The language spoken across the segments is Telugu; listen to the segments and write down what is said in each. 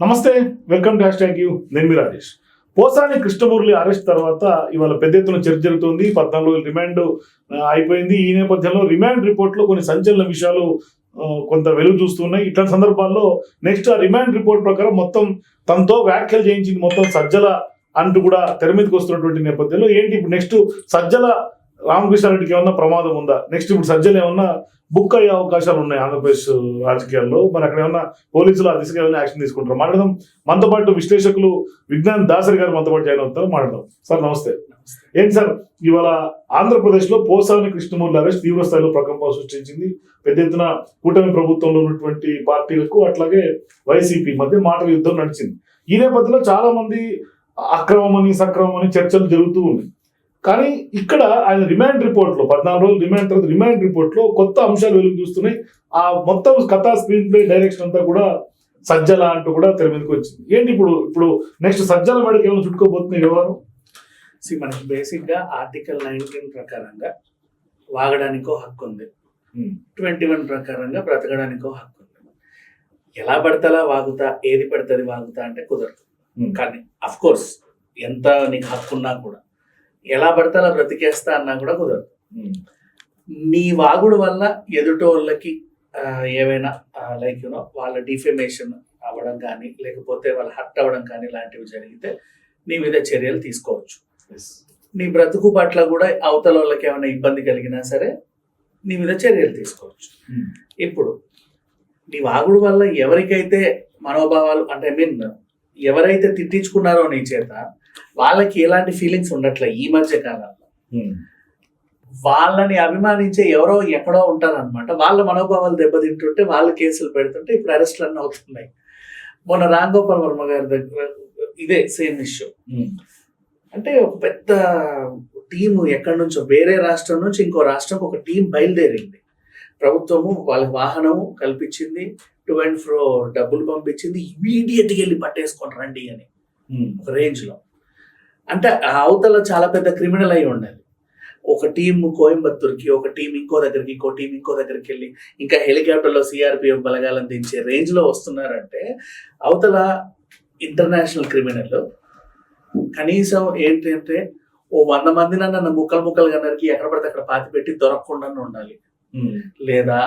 Namaste welcome to hashtag U. నేను మీ రాజేష్. పోసాని కృష్ణమూర్తి అరెస్ట్ తర్వాత ఇవాళ పెద్ద ఎత్తున చర్చ జరుగుతుంది. పద్నాలుగు రోజులు రిమాండ్ అయిపోయింది. ఈ నేపథ్యంలో రిమాండ్ రిపోర్ట్లో కొన్ని సంచలన విషయాలు కొంత వెలుగు చూస్తున్నాయి. ఇట్లాంటి సందర్భాల్లో నెక్స్ట్ ఆ రిమాండ్ రిపోర్ట్ ప్రకారం మొత్తం తనతో వ్యాఖ్యలు చేయించింది మొత్తం సజ్జల అంటూ కూడా తెర మీదకి వస్తున్నటువంటి నేపథ్యంలో. ఏంటి ఇప్పుడు నెక్స్ట్ సజ్జల రామకృష్ణారెడ్డికి ఏమన్నా ప్రమాదం ఉందా? నెక్స్ట్ ఇప్పుడు సజ్జలు ఏమన్నా బుక్ అయ్యే అవకాశాలు ఉన్నాయి ఆంధ్రప్రదేశ్ రాజకీయాల్లో? మరి అక్కడ ఏమన్నా పోలీసులు ఆ దిశగా ఏమైనా యాక్షన్ తీసుకుంటారు మాట్లాడదాం. మనతో పాటు విశ్లేషకులు విజ్ఞాన్ దాసరి గారు మనతో పాటు జాయిన్ అవుతారు. మాట్లాడదాం. సార్ నమస్తే. ఏంటి సార్ ఇవాళ ఆంధ్రప్రదేశ్లో పోసాని కృష్ణమూర్తి అరెస్ట్ తీవ్ర స్థాయిలో ప్రకంపం సృష్టించింది. పెద్ద ఎత్తున కూటమి ప్రభుత్వంలో ఉన్నటువంటి పార్టీలకు అట్లాగే వైసీపీ మధ్య మాటల యుద్ధం నడిచింది. ఈ నేపథ్యంలో చాలా మంది అక్రమమని సక్రమమని చర్చలు జరుగుతూ ఉన్నాయి. కానీ ఇక్కడ ఆయన రిమాండ్ రిపోర్ట్లో పద్నాలుగు రోజులు రిమాండ్ తర్వాత రిమాండ్ రిపోర్ట్లో కొత్త అంశాలు వెలుగు చూస్తున్నాయి. ఆ మొత్తం కథా స్క్రీన్ ప్లే డైరెక్షన్ అంతా కూడా సజ్జల అంటూ కూడా తెర మీదకి వచ్చింది. ఏంటి ఇప్పుడు ఇప్పుడు నెక్స్ట్ సజ్జల మేడకి ఏమైనా వ్యవహారం? See, మనకి బేసిక్గా ఆర్టికల్ నైన్టీన్ ప్రకారంగా వాగడానికో హక్కు ఉంది. ట్వంటీ వన్ ప్రకారంగా బ్రతకడానికో హక్కు ఉంది. ఎలా పడితే అలా వాగుతా ఏది పడుతుంది వాగుతా అంటే కుదరదు. కానీ అఫ్ కోర్స్ ఎంత నీకు హక్కు ఉన్నా కూడా ఎలా పడితే అలా బ్రతికేస్తా అన్నా కూడా కుదరదు. నీ వాగుడు వల్ల ఎదుటోళ్ళకి ఏవైనా లైక్ యూనో వాళ్ళ డిఫెమేషన్ అవ్వడం కానీ లేకపోతే వాళ్ళ హర్ట్ అవ్వడం కానీ లాంటివి జరిగితే నీ మీద చర్యలు తీసుకోవచ్చు. నీ బ్రతుకు పట్ల కూడా అవతల వాళ్ళకి ఏమైనా ఇబ్బంది కలిగినా సరే నీ మీద చర్యలు తీసుకోవచ్చు. ఇప్పుడు నీ వాగుడు వల్ల ఎవరికైతే మనోభావాలు అంటే ఐ మీన్ ఎవరైతే తిట్టించుకున్నారో నీ చేత వాళ్ళకి ఎలాంటి ఫీలింగ్స్ ఉండట్లే ఈ మధ్య కాలంలో. వాళ్ళని అభిమానించే ఎవరో ఎక్కడో ఉంటారన్నమాట. వాళ్ళ మనోభావాలు దెబ్బతింటుంటే వాళ్ళు కేసులు పెడుతుంటే ఇప్పుడు అరెస్ట్లు అన్నీ అవుతున్నాయి. మొన్న రామ్ గోపాల్ వర్మ గారి దగ్గర ఇదే సేమ్ ఇష్యూ అంటే ఒక పెద్ద టీము ఎక్కడి నుంచో వేరే రాష్ట్రం నుంచి ఇంకో రాష్ట్రం ఒక టీం బయలుదేరింది. ప్రభుత్వము వాళ్ళకి వాహనము కల్పించింది టు అండ్ ఫ్రో డబ్బులు పంపించింది ఇమీడియట్గా వెళ్ళి పట్టేసుకొని రండి అని. ఒక రేంజ్లో. అంటే ఆ అవతల చాలా పెద్ద క్రిమినల్ అయి ఉండాలి. ఒక టీం కోయంబత్తూర్కి ఒక టీం ఇంకో దగ్గరికి ఇంకో టీం ఇంకో దగ్గరికి వెళ్ళి ఇంకా హెలికాప్టర్లో సిఆర్పిఎఫ్ బలగాలను దించే రేంజ్లో వస్తున్నారంటే అవతల ఇంటర్నేషనల్ క్రిమినల్ కనీసం ఏంటి అంటే ఓ వంద మంది నన్ను ముక్కలు ముక్కలుగా నరికి ఎక్కడ పడితే అక్కడ పాతి పెట్టి దొరకకుండా ఉండాలి. లేదా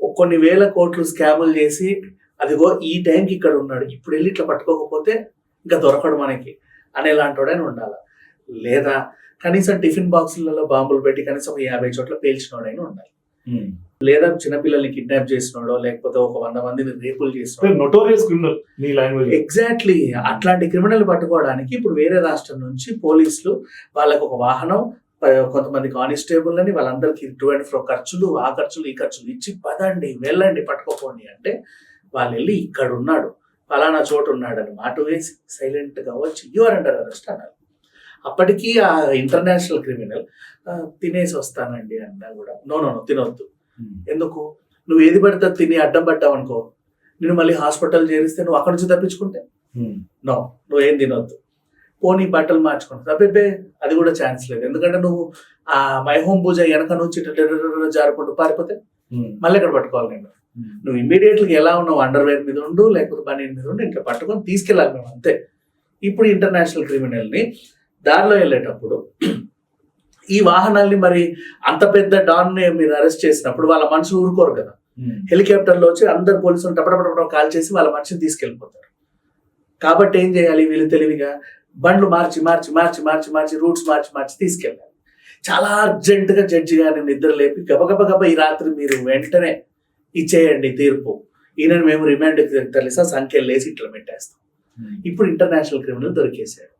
కొన్ని వేల కోట్లు స్కాములు చేసి అదిగో ఈ టైంకి ఇక్కడ ఉన్నాడు ఇప్పుడు వెళ్ళి ఇట్లా పట్టుకోకపోతే ఇంకా దొరకడు మనకి. అనేలాంటోడైనా ఉండాలి. లేదా కనీసం టిఫిన్ బాక్సులలో బాంబులు పెట్టి కనీసం ఒక యాభై చోట్ల పేల్చినోడైనా ఉండాలి. లేదా చిన్నపిల్లల్ని కిడ్నాప్ చేసినోడో లేకపోతే ఒక వంద మందిని రేపులు చేసినోడో. ఎగ్జాక్ట్లీ అట్లాంటి క్రిమినల్ పట్టుకోవడానికి ఇప్పుడు వేరే రాష్ట్రం నుంచి పోలీసులు వాళ్ళకు ఒక వాహనం కొంతమంది కానిస్టేబుల్ అని వాళ్ళందరికీ టూ అండ్ ఫ్రో ఖర్చులు ఆ ఖర్చులు ఈ ఖర్చులు ఇచ్చి పదండి వెళ్ళండి పట్టుకోపోండి అంటే వాళ్ళు వెళ్ళి ఇక్కడ ఉన్నాడు ఫలానా చోటు ఉన్నాడని మాట వేసి సైలెంట్గా వచ్చి యూఆర్ అండర్ అరెస్ట్ అన్నారు. అప్పటికీ ఆ ఇంటర్నేషనల్ క్రిమినల్ తినేసి వస్తానండి అన్నా కూడా నో నో నో తినొద్దు. ఎందుకు? నువ్వు ఏది పడితే తిని అడ్డం పట్టావు అనుకో. నేను మళ్ళీ హాస్పిటల్ చేరిస్తే నువ్వు అక్కడి నుంచి తప్పించుకుంటే? నో నువ్వు ఏం తినొద్దు. పోనీ బట్టలు మార్చుకుంటా. తప్పితే అది కూడా ఛాన్స్ లేదు. ఎందుకంటే నువ్వు ఆ మై హోమ్ పూజ వెనక నుంచి జారుకుంటూ పారిపోతే మళ్ళీ ఎక్కడ పట్టుకోవాలి నేను? నువ్వు ఇమ్మీడియట్గా ఎలా ఉన్నావు? అండర్వేర్ మీద ఉండు లేకపోతే బనీన్ మీద ఉండు ఇట్లా పట్టుకొని తీసుకెళ్ళాలి మేము అంతే. ఇప్పుడు ఇంటర్నేషనల్ క్రిమినల్ని దారిలో వెళ్ళేటప్పుడు ఈ వాహనాల్ని మరి అంత పెద్ద డాన్ మీరు అరెస్ట్ చేసినప్పుడు వాళ్ళ మనుషులు ఊరుకోరు కదా. హెలికాప్టర్లో వచ్చి అందరు పోలీసులు టపటపట కాల్ చేసి వాళ్ళ మనిషిని తీసుకెళ్ళిపోతారు. కాబట్టి ఏం చేయాలి వీళ్ళు తెలివిగా? బండ్లు మార్చి మార్చి మార్చి మార్చి మార్చి రూట్స్ మార్చి మార్చి తీసుకెళ్ళాలి. చాలా అర్జెంటుగా జడ్జి గారిని నిద్ర లేపి గబగబ గబ ఈ రాత్రి మీరు వెంటనే ఇచ్చేయండి తీర్పు. ఈయనను మేము రిమాండ్ తెలిసా సంఖ్యలు లేసి ఇట్లా పెట్టేస్తాం. ఇప్పుడు ఇంటర్నేషనల్ క్రిమినల్ దొరికేశాడు.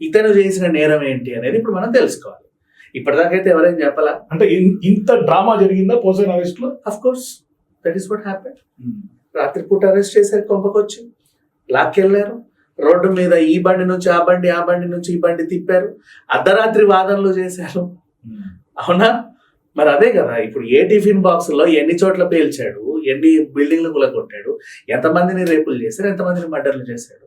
ఇతను చేసిన నేరం ఏంటి అనేది ఇప్పుడు మనం తెలుసుకోవాలి. ఇప్పటిదాకైతే ఎవరేం చెప్పాలా? అంటే ఇంత డ్రామా జరిగిందా Posani అరెస్ట్లో of course that is what happen రాత్రిపూట అరెస్ట్ చేశారు కొంపకొచ్చి. లాక్కెళ్ళారు రోడ్డు మీద ఈ బండి నుంచి ఆ బండి ఆ బండి నుంచి ఈ బండి తిప్పారు. అర్ధరాత్రి వాదనలు చేశారు. అవునా? మరి అదే కదా ఇప్పుడు ఏ టిఫిన్ బాక్స్లో ఎన్ని చోట్ల పేల్చాడు ఎన్ని బిల్డింగ్లు కొట్టాడు ఎంతమందిని రేపులు చేశారు ఎంతమందిని మర్డర్లు చేశాడు?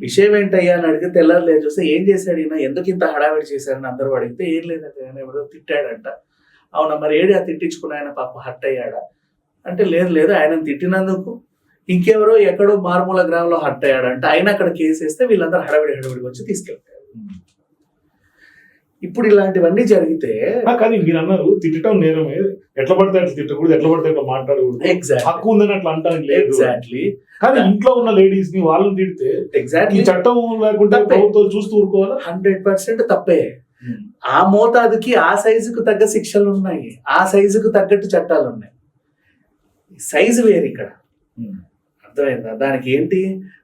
విషయం ఏంటయ్యా అని అడిగితే తెల్లారు లేదు చూస్తే ఏం చేశాడు ఈయన? ఎందుకు ఇంత హడావిడి చేశారని అందరూ అడిగితే ఏం లేదంటే ఆయన ఎవరో తిట్టాడంట. అవునా మరి ఏడి ఆ తిట్టించుకున్న ఆయన పాప హట్ అయ్యాడా? అంటే లేదు లేదు ఆయన తిట్టినందుకు ఇంకెవరో ఎక్కడో మారుమూల గ్రామంలో హట్ అయ్యాడంటే. ఆయన అక్కడ కేసు వేస్తే వీళ్ళందరూ హడవిడి హడవిడి వచ్చి తీసుకెళ్తారు. ఇప్పుడు ఇలాంటివన్నీ జరిగితే కానీ మీరు అన్నారు తిట్టడం నేరమే. ఎట్లా పడితే అట్లా తిట్టకూడదు ఎట్లా పడితే అట్లా మాట్లాడకూడదు. ఎగ్జాక్ట్ హక్కు ఉందని అట్లా అంటానికి లేదు. ఎగ్జాక్ట్లీ కానీ ఇంట్లో ఉన్న లేడీస్ని వాళ్ళని తిడితే ఎగ్జాక్ట్లీ చట్టం తప్పే. ప్రభుత్వం చూస్తూ ఊరుకోవాలా? హండ్రెడ్ పర్సెంట్ తప్పే. ఆ మోతాదుకి ఆ సైజుకు తగ్గ శిక్షలు ఉన్నాయి. ఆ సైజుకు తగ్గట్టు చట్టాలు ఉన్నాయి. సైజు వేరు ఇక్కడ. అర్థమైందా? దానికి ఏంటి?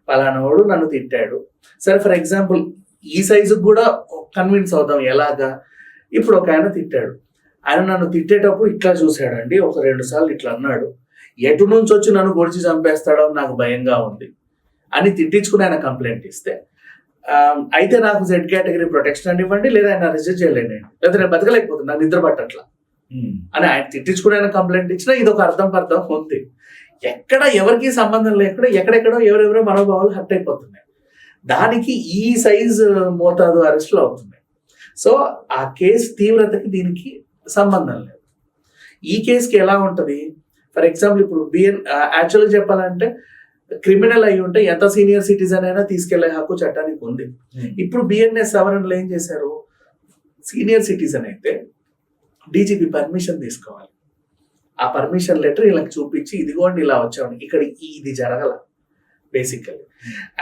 పలానావాడు నన్ను తిట్టాడు. సరే ఫర్ ఎగ్జాంపుల్ ఈ సైజుకి కూడా కన్విన్స్ అవుదాం ఎలాగా? ఇప్పుడు ఒక ఆయన తిట్టాడు. ఆయన నన్ను తిట్టేటప్పుడు ఇట్లా చూశాడండి ఒక రెండు సార్లు ఇట్లా అన్నాడు. ఎటు నుంచి వచ్చి నన్ను పొడిచి చంపేస్తాడో నాకు భయంగా ఉంది అని తిట్టించుకుని ఆయన కంప్లైంట్ ఇస్తే అయితే నాకు జెడ్ కేటగిరీ ప్రొటెక్షన్ అని ఇవ్వండి లేదా ఆయన రిజెక్ట్ చేయలేండి లేదా నేను బతకలేకపోతున్నా నిద్ర పట్టట్లా. అని ఆయన తిట్టించుకుని ఆయన కంప్లైంట్ ఇచ్చినా ఇది ఒక అర్థం పర్థం ఉంది. ఎక్కడ ఎవరికి సంబంధం లేకుండా ఎక్కడెక్కడో ఎవరెవరో మనోభావాలు హర్ట్ అయిపోతున్నాయి. దానికి ఈ సైజ్ మోతాదు అరెస్టులు అవుతున్నాయి. సో ఆ కేసు తీవ్రతకి దీనికి సంబంధం లేదు. ఈ కేసుకి ఎలా ఉంటుంది? ఫర్ ఎగ్జాంపుల్ ఇప్పుడు బిఎన్ యాక్చువల్గా చెప్పాలంటే క్రిమినల్ అయి ఉంటే ఎంత సీనియర్ సిటిజన్ అయినా తీసుకెళ్ళే హక్కు చట్టానికి ఉంది. ఇప్పుడు బిఎన్ఎస్ సవరణలు ఏం చేశారు? సీనియర్ సిటిజన్ అయితే డీజీపీ పర్మిషన్ తీసుకోవాలి. ఆ పర్మిషన్ లెటర్ వీళ్ళకి చూపించి ఇదిగోండి ఇలా వచ్చామని. ఇక్కడ ఇది జరగల. బేసికల్లీ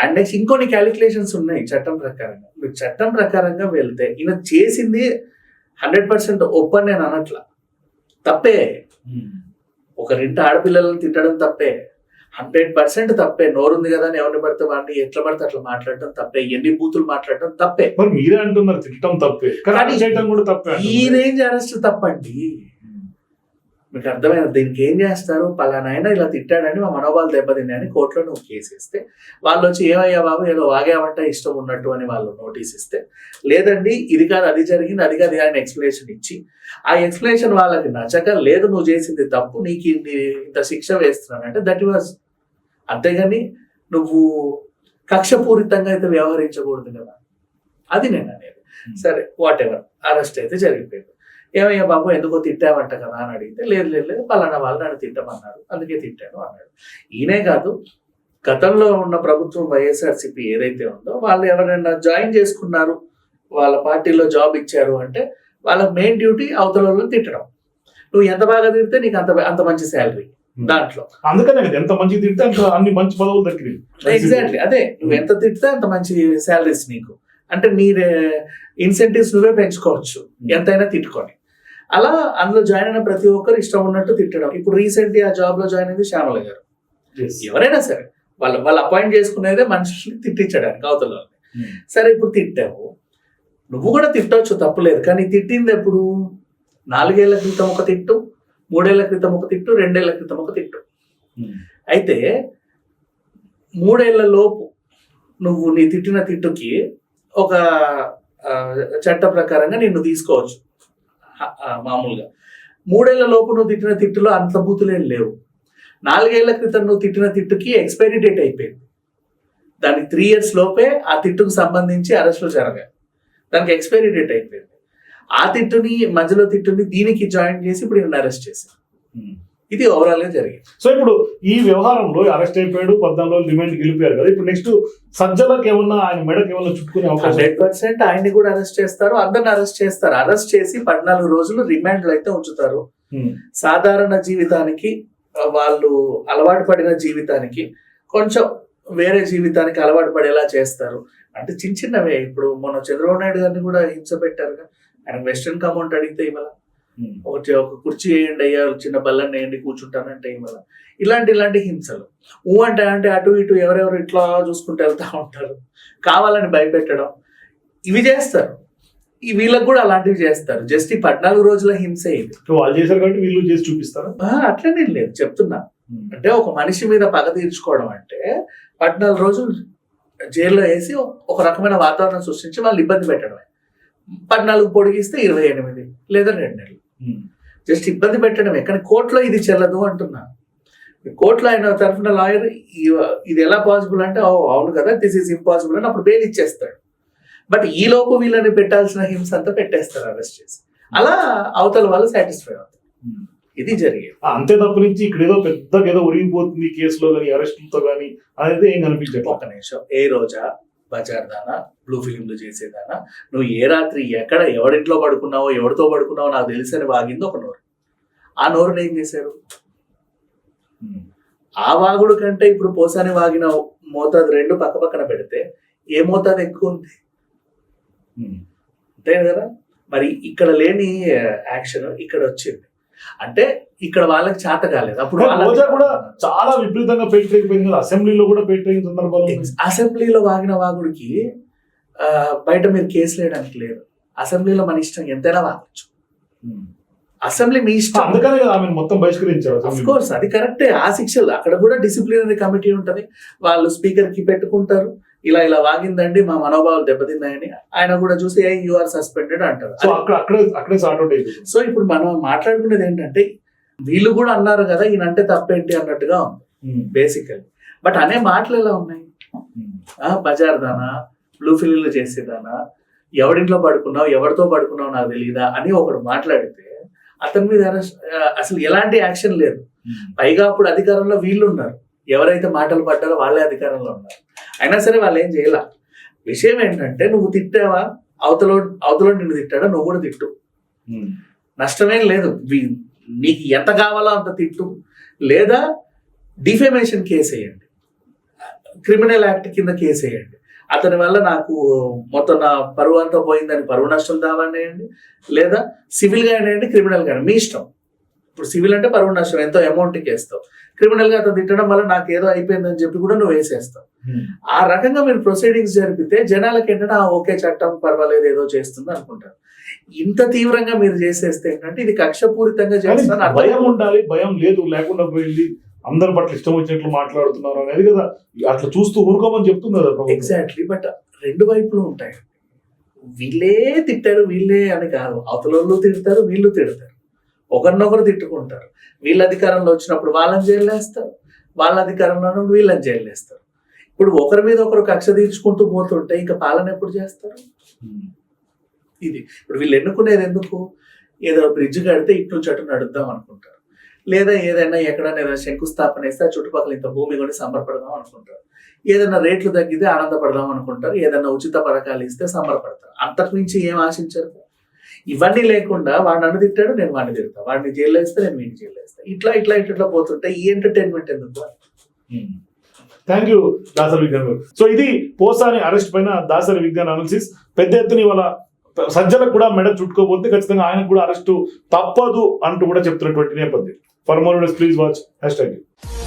అండ్ నెక్స్ట్ ఇంకొన్ని క్యాలిక్యులేషన్స్ ఉన్నాయి చట్టం ప్రకారంగా. మీరు చట్టం ప్రకారంగా వెళ్తే ఈయన చేసింది హండ్రెడ్ పర్సెంట్ ఓపెన్ నేను అనట్లా. తప్పే. ఒకరింటి ఆడపిల్లలను తిట్టడం తప్పే. హండ్రెడ్ పర్సెంట్ తప్పే. నోరుంది కదా అని ఎవరిని పడితే వాడిని ఎట్లా పడితే అట్లా మాట్లాడటం తప్పే. ఎన్ని బూతులు మాట్లాడటం తప్పే. మరి అంటున్నారు తిట్టడం తప్పే. కానీ చేయడం కూడా తప్పే ఈ. రేంజ్ అరెస్ట్ తప్పండి. మీకు అర్థమైన దీనికి ఏం చేస్తారు? పలానా ఆయన ఇలా తిట్టాడని మా మనోభావాలు దెబ్బతిన్నాయని కోర్టులో నువ్వు కేసు ఇస్తే వాళ్ళు వచ్చి ఏమయ్యా బాబు? ఏదో వాగావంట ఇష్టం ఉన్నట్టు అని వాళ్ళు నోటీస్ ఇస్తే లేదండి ఇది కాదు అది జరిగింది అది కాదు ఆయన ఎక్స్ప్లెనేషన్ ఇచ్చి ఆ ఎక్స్ప్లెనేషన్ వాళ్ళకి నచ్చక లేదు నువ్వు చేసింది తప్పు నీకు ఇంత శిక్ష వేస్తున్నానంటే దట్ వాజ్ అంతేగాని నువ్వు కక్షపూరితంగా అయితే వ్యవహరించకూడదు కదా. అది నేను అనేది. సరే వాట్ ఎవర్ అరెస్ట్ అయితే జరిగిపోయింది. ఏమయ్యా బాబు ఎందుకో తిట్టావంట కదా అని అడిగితే లేదు లేదు లేదు పలానా వాళ్ళు నన్ను తిట్టమన్నారు. అందుకే తిట్టాను అన్నాడు. ఈయనే కాదు గతంలో ఉన్న ప్రభుత్వం వైఎస్ఆర్సీపీ ఏదైతే ఉందో వాళ్ళు ఎవరైనా జాయిన్ చేసుకున్నారు వాళ్ళ పార్టీలో జాబ్ ఇచ్చారు అంటే వాళ్ళ మెయిన్ డ్యూటీ అవతల తిట్టడం. నువ్వు ఎంత బాగా తిడితే నీకు అంత అంత మంచి శాలరీ దాంట్లో. అందుకనే కదా ఎంత మంచి తిడితే అంత అన్ని మంచి పదవులు దక్కినాయి. ఎగ్జాక్ట్లీ అదే నువ్వు ఎంత తిడితే అంత మంచి శాలరీస్ నీకు. అంటే నీ ఇన్సెంటివ్స్ నువ్వే పెంచుకోవచ్చు. ఎంతైనా తిట్టుకొని. అలా అందులో జాయిన్ అయిన ప్రతి ఒక్కరు ఇష్టం ఉన్నట్టు తిట్టడం ఇప్పుడు రీసెంట్ ఆ జాబ్లో జాయిన్ అయింది శ్యామల గారు. ఎవరైనా సరే వాళ్ళు వాళ్ళు అపాయింట్ చేసుకునేదే మనుషుల్ని తిట్టించడానికి అవతల వాళ్ళని. Hmm. సరే ఇప్పుడు తిట్టావు నువ్వు కూడా తిట్టవచ్చు తప్పులేదు కానీ తిట్టింది ఎప్పుడు నాలుగేళ్ళ క్రితం ఒక తిట్టు మూడేళ్ళ క్రితం ఒక తిట్టు రెండేళ్ళ క్రితం ఒక తిట్టు Hmm. అయితే మూడేళ్ళ లోపు నువ్వు నీ తిట్టిన తిట్టుకి ఒక చట్ట ప్రకారంగా నిన్ను తీసుకోవచ్చు మామూలుగా. మూడేళ్ళ లోపు నువ్వు తిట్టిన తిట్టులో అంత బూతులేం లేవు. నాలుగేళ్ళ క్రితం నువ్వు తిట్టిన తిట్టుకి ఎక్స్పైరీ డేట్ అయిపోయింది. దానికి త్రీ ఇయర్స్ లోపే ఆ తిట్టుకు సంబంధించి అరెస్టులు జరగాయి. దానికి ఎక్స్పైరీ డేట్ అయిపోయింది. ఆ తిట్టుని మధ్యలో తిట్టుని దీనికి జాయిన్ చేసి ఇప్పుడు నేను అరెస్ట్ చేశాను ఇది ఓవరాల్గా జరిగింది. సో ఇప్పుడు ఈ వ్యవహారంలో అరెస్ట్ అయిపోయాడు పద్నాలుగు రోజులు రిమాండ్ గెలిపారు కదా. ఇప్పుడు నెక్స్ట్ సజ్జలకు ఏమన్నా ఆయన మెడకి ఏమన్నా చుట్టుకునే అవకాశం హండ్రెడ్ పర్సెంట్ ఆయన్ని కూడా అరెస్ట్ చేస్తారు. అందరిని అరెస్ట్ చేస్తారు. అరెస్ట్ చేసి పద్నాలుగు రోజులు రిమాండ్ అయితే ఉంచుతారు. Hmm. సాధారణ జీవితానికి వాళ్ళు అలవాటు పడిన జీవితానికి కొంచెం వేరే జీవితానికి అలవాటు పడేలా చేస్తారు. అంటే చిన్న చిన్నవే. ఇప్పుడు మొన్న చంద్రబాబు నాయుడు గారిని కూడా హింస పెట్టారుగా. ఆయన వెస్టర్న్ అమౌంట్ అడిగితే ఇవాళ. ఒకటి ఒక కుర్చీ వేయండి అయ్యా చిన్న బల్లని వేయండి కూర్చుంటానంటే ఇవాళ ఇలాంటి ఇలాంటి హింసలు. ఊ అంటే అంటే అటు ఇటు ఎవరెవరు ఇట్లా చూసుకుంటూ వెళ్తా ఉంటారు. కావాలని భయపెట్టడం. ఇవి చేస్తారు. ఈ వీళ్ళకి కూడా అలాంటివి చేస్తారు. జస్ట్ ఈ పద్నాలుగు రోజుల హింసే ఇది వాళ్ళు చేశారు కాబట్టి వీళ్ళు చేసి చూపిస్తారా? అట్లనే లేదు. చెప్తున్నా. అంటే ఒక మనిషి మీద పగ తీర్చుకోవడం అంటే పద్నాలుగు రోజులు జైల్లో వేసి ఒక రకమైన వాతావరణం సృష్టించి వాళ్ళు ఇబ్బంది పెట్టడమే. పద్నాలుగు పొడిగిస్తే ఇరవై ఎనిమిది లేదా రెండు నెలలు. Hmm. జస్ట్ ఇబ్బంది పెట్టడమే కానీ కోర్టులో ఇది చెల్లదు అంటున్నా. కోర్టులో ఆయన తరఫున లాయర్ ఇది ఎలా పాసిబుల్ అంటే "ఓ, అవును కదా దిస్ ఈస్ ఇంపాసిబుల్ అని అప్పుడు బెయిల్ ఇచ్చేస్తాడు. బట్ ఈ లోపు వీళ్ళని పెట్టాల్సిన హింస అంతా పెట్టేస్తారు అరెస్ట్ చేసి. అలా అవతల వాళ్ళు సాటిస్ఫై అవుతారు. Hmm. ఇది జరిగేది. అంతే తప్ప నుంచి ఇక్కడ ఏదో పెద్దగా ఏదో ఉరిగిపోతుంది కేసులో కానీ అరెస్టులతో కానీ అనేది ఏం కనిపించట్లేదు. ఒక నిమిషం. ఏ రోజా? బజార్ దానా బ్లూ ఫిలింలు చేసేదానా? నువ్వు ఏ రాత్రి ఎక్కడ ఎవరింట్లో పడుకున్నావో ఎవరితో పడుకున్నావో నాకు తెలిసని వాగింది ఒక నోరు. ఆ నోరుని ఏం చేశారు? ఆ వాగుడు కంటే ఇప్పుడు పోసాని వాగిన మోతాదు రెండు పక్క పక్కన పెడితే ఏ మోతాదు ఎక్కువ ఉంది? అంతే కదా? మరి ఇక్కడ లేని యాక్షన్ ఇక్కడ వచ్చింది. అంటే ఇక్కడ వాళ్ళకి చేత కాలేదు. అప్పుడు రోజా కూడా చాలా విపరీతంగా పెట్టలేకపోయింది కదా. అసెంబ్లీలో కూడా పెట్టలేని సందర్భాలు. అసెంబ్లీలో వాగిన వాగుడికి బయట మీరు కేసు వేయడానికి లేదు అసెంబ్లీలో మన ఇష్టం ఎంతైనా వాగొచ్చు. అసెంబ్లీ మీ ఇష్టం. అందుకనే కదా ఆమె మొత్తం బహిష్కరించారు అఫ్. కోర్స్ అది కరెక్టే ఆ శిక్షలు అక్కడ కూడా డిసిప్లినరీ కమిటీ ఉంటది. వాళ్ళు స్పీకర్కి పెట్టుకుంటారు. ఇలా ఇలా వాగిందండి మా మనోభావాలు దెబ్బతిన్నాయని ఆయన కూడా చూసి యు ఆర్ సస్పెండెడ్ అంటారు. సో అక్కడ అక్కడే అక్కడే సార్ట్ అవుట్ అయిపోయింది. సో ఇప్పుడు మనం మాట్లాడుకునేది ఏంటంటే వీళ్ళు కూడా అన్నారు కదా ఈయనంటే తప్పేంటి అన్నట్టుగా ఉంది. బేసికల్ బట్ అనే మాటలు ఎలా ఉన్నాయి? బజార్ దానా బ్లూ ఫిల్మ్లు చేసేదానా? ఎవడింట్లో పడుకున్నావు? ఎవరితో పడుకున్నావు నాకు తెలియదా అని ఒకడు మాట్లాడితే అతని మీద అసలు ఎలాంటి యాక్షన్ లేదు. పైగా అప్పుడు అధికారంలో వీళ్ళు ఉన్నారు ఎవరైతే మాటలు పడ్డారో వాళ్ళే అధికారంలో ఉన్నారు. అయినా సరే వాళ్ళు ఏం చేయాల. విషయం ఏంటంటే నువ్వు తిట్టావా? అవతల అవతల నిన్ను తిట్టాడా? నువ్వు కూడా తిట్టు. నష్టమేం లేదు. నీకు ఎంత కావాలో అంత తిట్టు. లేదా డిఫేమేషన్ కేసు వేయండి. క్రిమినల్ యాక్ట్ కింద కేసు వేయండి. అతని వల్ల నాకు మొత్తం నా పరువు అంతా పోయిందని పరువు నష్టం దావానేయండి లేదా సివిల్గా వేయండి క్రిమినల్గా మీ ఇష్టం. ఇప్పుడు సివిల్ అంటే పరువు నష్టం ఎంతో అమౌంట్ వేస్తావు క్రిమినల్గా అతను తిట్టడం వల్ల నాకు ఏదో అయిపోయిందని చెప్పి కూడా నువ్వు వేసేస్తావు. ఆ రకంగా మీరు ప్రొసీడింగ్స్ జరిపితే జనాలకి ఏంటంటే "ఆ, ఓకే చట్టం పర్వాలేదు ఏదో చేస్తుంది అనుకుంటారు. ఇంత తీవ్రంగా మీరు చేసేస్తే ఏంటంటే ఇది కక్షపూరితంగా చేస్తాను భయం ఉండాలి భయం లేదు లేకుండా పోయింది. అందరి పట్ల ఇష్టం వచ్చినట్లు మాట్లాడుతున్నారు అనేది కదా. అట్లా చూస్తూ ఊరుకోమని చెప్తుంది కదా. ఎగ్జాక్ట్లీ బట్ రెండు వైపులు ఉంటాయి. వీళ్ళే తిట్టారు వీళ్ళే అని కాదు. అవతల తిడతారు వీళ్ళు తిడతారు. ఒకరినొకరు తిట్టుకుంటారు. వీళ్ళ అధికారంలో వచ్చినప్పుడు వాళ్ళని జైలు వేస్తారు వాళ్ళ అధికారంలో ఉన్నప్పుడు వీళ్ళని జైలు వేస్తారు ఇప్పుడు ఒకరి మీద ఒకరు కక్ష తీర్చుకుంటూ పోతుంటే ఇంకా పాలన ఎప్పుడు చేస్తారు? ఉమ్. ఇది. ఇప్పుడు వీళ్ళు ఎన్నుకునేది ఎందుకు? ఏదో బ్రిడ్జ్ కడితే ఇటు నుంచి అటు నడుద్దాం అనుకుంటారు. లేదా ఏదైనా ఎక్కడైనా ఏదైనా శంకుస్థాపన వేస్తే ఆ చుట్టుపక్కల ఇంత భూమి కొని సంబరపడదాం అనుకుంటారు. ఏదైనా రేట్లు తగ్గితే ఆనందపడదాం అనుకుంటారు. ఏదైనా ఉచిత పథకాలు ఇస్తే సంబరపడతారు. అంతటి మించి ఏం ఆశించరు. ఇవన్నీ లేకుండా వాడు నన్ను తిట్టాడు నేను వాడిని తిడతా. వాడిని జైల్లో వేస్తే నేను వీడిని జైల్లో వేస్తా. ఇట్లా ఇట్లా ఇట్లా ఇట్లా పోతుంటే ఈ ఎంటర్టైన్మెంట్ ఎందుకు? Hmm. Thank you Dasari Vignan గారు. సో ఇది పోసాని అరెస్ట్ పైన దాసరి విజ్ఞాన్ అనాలిసిస్ పెద్ద ఎత్తున ఇవాళ సజ్జలకు కూడా మెడ చుట్టుకోబోతే ఖచ్చితంగా ఆయనకు కూడా అరెస్టు తప్పదు అంటూ కూడా చెప్తున్నటువంటి నేపథ్యం. For more please watch hashtag